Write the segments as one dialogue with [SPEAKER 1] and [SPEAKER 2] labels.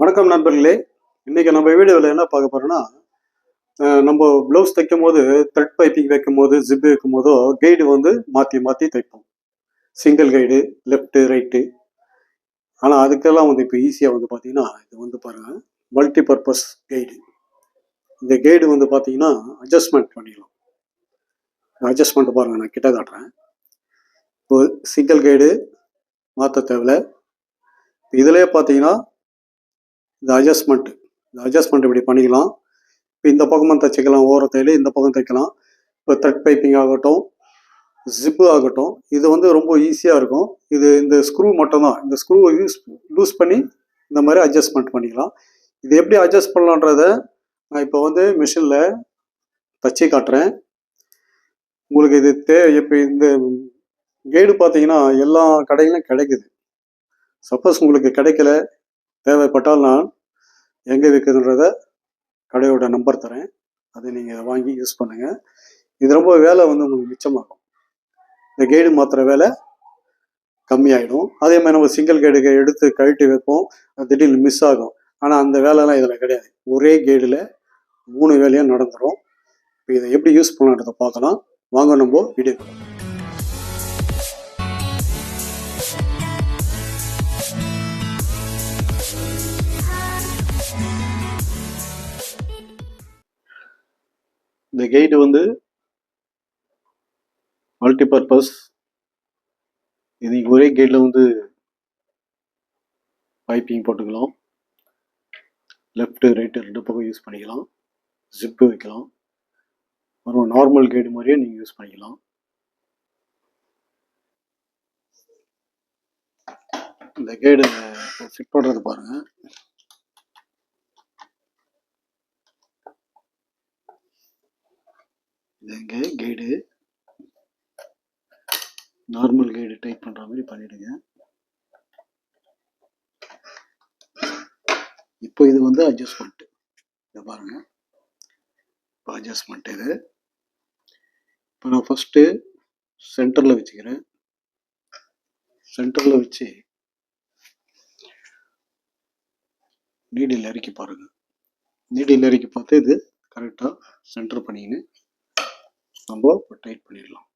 [SPEAKER 1] வணக்கம் நண்பர்களே. இன்னைக்கு நம்ம வீடியோவில் என்ன பார்க்க போறோம்னா நம்ம ப்ளவுஸ் தைக்கும் போது த்ரெட் பைப்பிங் வைக்கும் போது ஜிப் வைக்கும் போதோ கைடு வந்து மாற்றி மாற்றி தைப்போம். சிங்கிள் கைடு லெஃப்ட்டு ரைட்டு ஆனால் அதுக்கெல்லாம் வந்து இப்போ ஈஸியாக வந்து பார்த்தீங்கன்னா இது வந்து பாருங்கள் மல்டி பர்பஸ் கைடு இந்த கைடு வந்து பார்த்தீங்கன்னா அட்ஜஸ்ட்மெண்ட் பண்ணிடலாம். அட்ஜஸ்ட்மெண்ட் பாருங்க நான் கிட்ட காட்டுறேன். இப்போ சிங்கிள் கைடு மாற்ற தேவையில்ல. இதுலேயே பார்த்தீங்கன்னா இந்த அட்ஜஸ்ட்மெண்ட் இந்த அட்ஜஸ்ட்மெண்ட் இப்படி பண்ணிக்கலாம். இப்போ இந்த பக்கமும் தைச்சிக்கலாம் ஓரத்தையிலே இந்த பக்கம் தைக்கலாம். இப்போ த்ரெட் பைப்பிங் ஆகட்டும் ஜிப்பு ஆகட்டும் இது வந்து ரொம்ப ஈஸியாக இருக்கும். இது இந்த ஸ்க்ரூ மட்டும்தான். இந்த ஸ்க்ரூவை யூஸ் லூஸ் பண்ணி இந்த மாதிரி அட்ஜஸ்ட்மெண்ட் பண்ணிக்கலாம். இது எப்படி அட்ஜஸ்ட் பண்ணலான்றத நான் இப்போ வந்து மிஷினில் தச்சு காட்டுறேன். உங்களுக்கு இது தே இப்போ இந்த கைடு பார்த்தீங்கன்னா எல்லா கடையிலும் கிடைக்குது. சப்போஸ் உங்களுக்கு கிடைக்கல தேவைப்பட்டால் நான் எங்கே விற்குதுன்றத கடையோட நம்பர் தரேன். அதை நீங்கள் வாங்கி யூஸ் பண்ணுங்கள் இது ரொம்ப வேலை வந்து உங்களுக்கு மிச்சமாகும். இந்த கைடு மாத்திர வேலை கம்மியாயிடும். அதே மாதிரி நம்ம சிங்கிள் கைடு எடுத்து கழட்டி வைப்போம். அது திடீர்னு மிஸ் ஆகும். ஆனால் அந்த வேலைலாம் இதில் கிடையாது. ஒரே கைடில் மூணு வேலையும் நடந்துடும் இப்போ இதை எப்படி யூஸ் பண்ணலான்றதை பார்க்கலாம். வாங்க நம்ம வீடியோ இந்த கைடு வந்து மல்டிபர்பஸ் இது ஒரே கைடில் வந்து பைப்பிங் போட்டுக்கலாம். லெஃப்ட்டு ரைட்டு ரெண்டு பக்கம் யூஸ் பண்ணிக்கலாம். ஜிப்பு வைக்கலாம். அப்புறம் நார்மல் கைடு மாதிரியே நீங்கள் யூஸ் பண்ணிக்கலாம். இந்த கைடு ஃபிட் பண்ணுறது பாருங்கள் இதுங்க கைடு நார்மல் கைடு டைப் பண்ற மாதிரி பண்ணிடுங்க. இப்போ இது வந்து அட்ஜஸ்ட்மெண்ட் இதை பாருங்க. இப்போ அட்ஜஸ்ட்மெண்ட் இது. இப்போ நான் ஃபஸ்ட்டு சென்டரில் வச்சுக்கிறேன். சென்டரில் வச்சு நீடில் இறக்கி பாருங்க. நீடில் இறக்கி பார்த்து இது கரெக்டாக சென்டர் பண்ணிக்கின்னு நம்ம இப்போ டைட் பண்ணிடலாம்.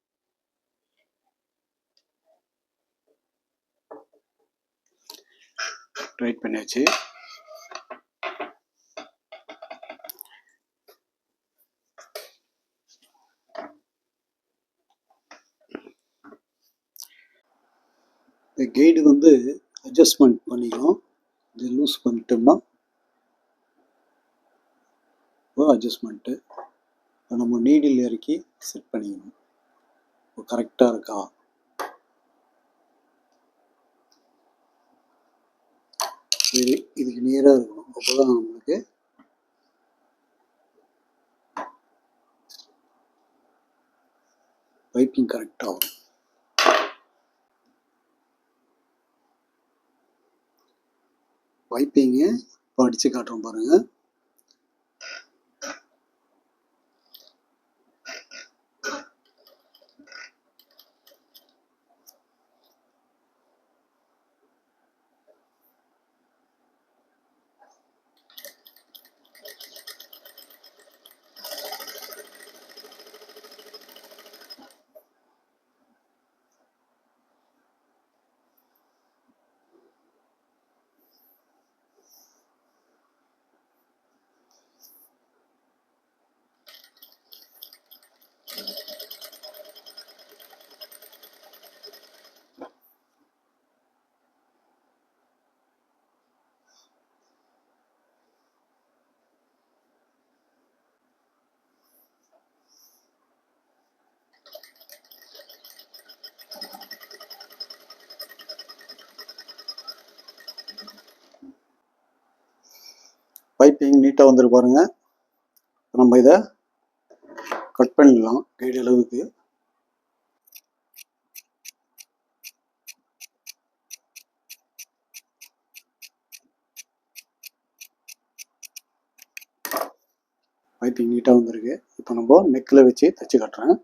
[SPEAKER 1] டைட் பண்ணியாச்சு. இந்த கைடு வந்து அட்ஜஸ்ட்மெண்ட் பண்ணிக்கலாம் இது லூஸ் பண்ணிட்டோம்னா அட்ஜஸ்ட்மெண்ட்டு நம்ம நீடில் இறக்கி செட் பண்ணிக்கணும் இப்போ கரெக்டாக இருக்கா? சரி இதுக்கு நேராக இருக்கணும். அப்போ தான் நம்மளுக்கு பைப்பிங் கரெக்டாக வரும் பைப்பிங்கு இப்போ அடித்து காட்டுறோம் பாருங்கள் பைப்பிங் நீட்டாக வந்துருக்கு பாருங்க. நம்ம இதை கட் பண்ணிடலாம் கைடு அளவுக்கு. பைப்பிங் நீட்டாக வந்திருக்கு. இப்போ நம்ம நெக்கில் வச்சு தைச்சு கட்டுறேன்.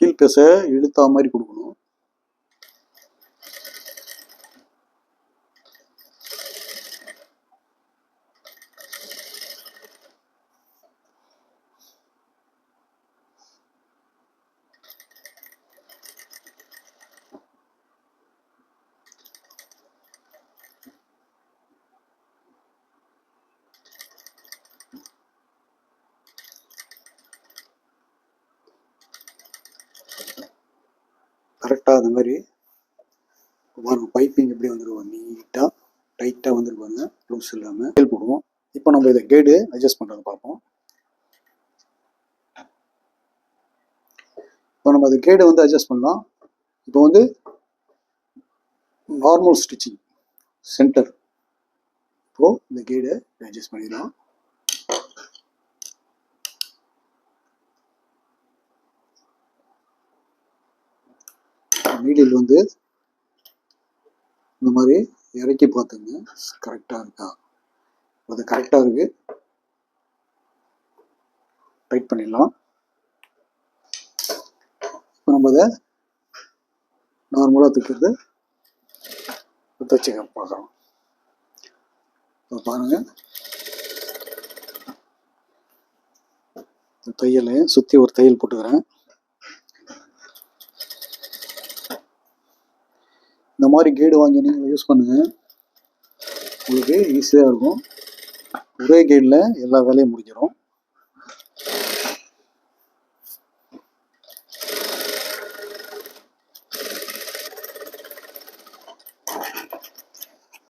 [SPEAKER 1] கீழ்பேச இழுத்தா மாதிரி கொடுக்கணும் கரெக்டாக அந்த மாதிரி பாருங்கள் பைப்பிங் எப்படி வந்துருவோம் நீட்டாக டைட்டாக வந்துருப்பாங்க லூஸ் இல்லாமல் கேள் போடுவோம். இப்போ நம்ம இதை கேடு அட்ஜஸ்ட் பண்ணுறது பார்ப்போம். இப்போ நம்ம அது கேடு வந்து அட்ஜஸ்ட் பண்ணலாம். இப்போ வந்து நார்மல் ஸ்டிச்சிங் சென்டர் இப்போது இந்த கேடை அட்ஜஸ்ட் பண்ணிடலாம். நீடில் வந்து இந்த மாதிரி இறக்கி பார்த்துங்க. கரெக்டாக இருக்கா? அது கரெக்டாக இருக்கு. டைட் பண்ணிடலாம். இப்போ நம்ம அதை நார்மலாக தைக்கிறது. தைச்சு பார்க்குறோம் இப்போ பாருங்கள் இந்த சுற்றி ஒரு தையல் போட்டுக்கிறேன். இந்த மாதிரி கைடு வாங்கி நீங்கள் யூஸ் பண்ணுங்கள் உங்களுக்கு ஈஸியாக இருக்கும். ஒரே கைடில் எல்லா வேலையும் முடிக்கிறோம்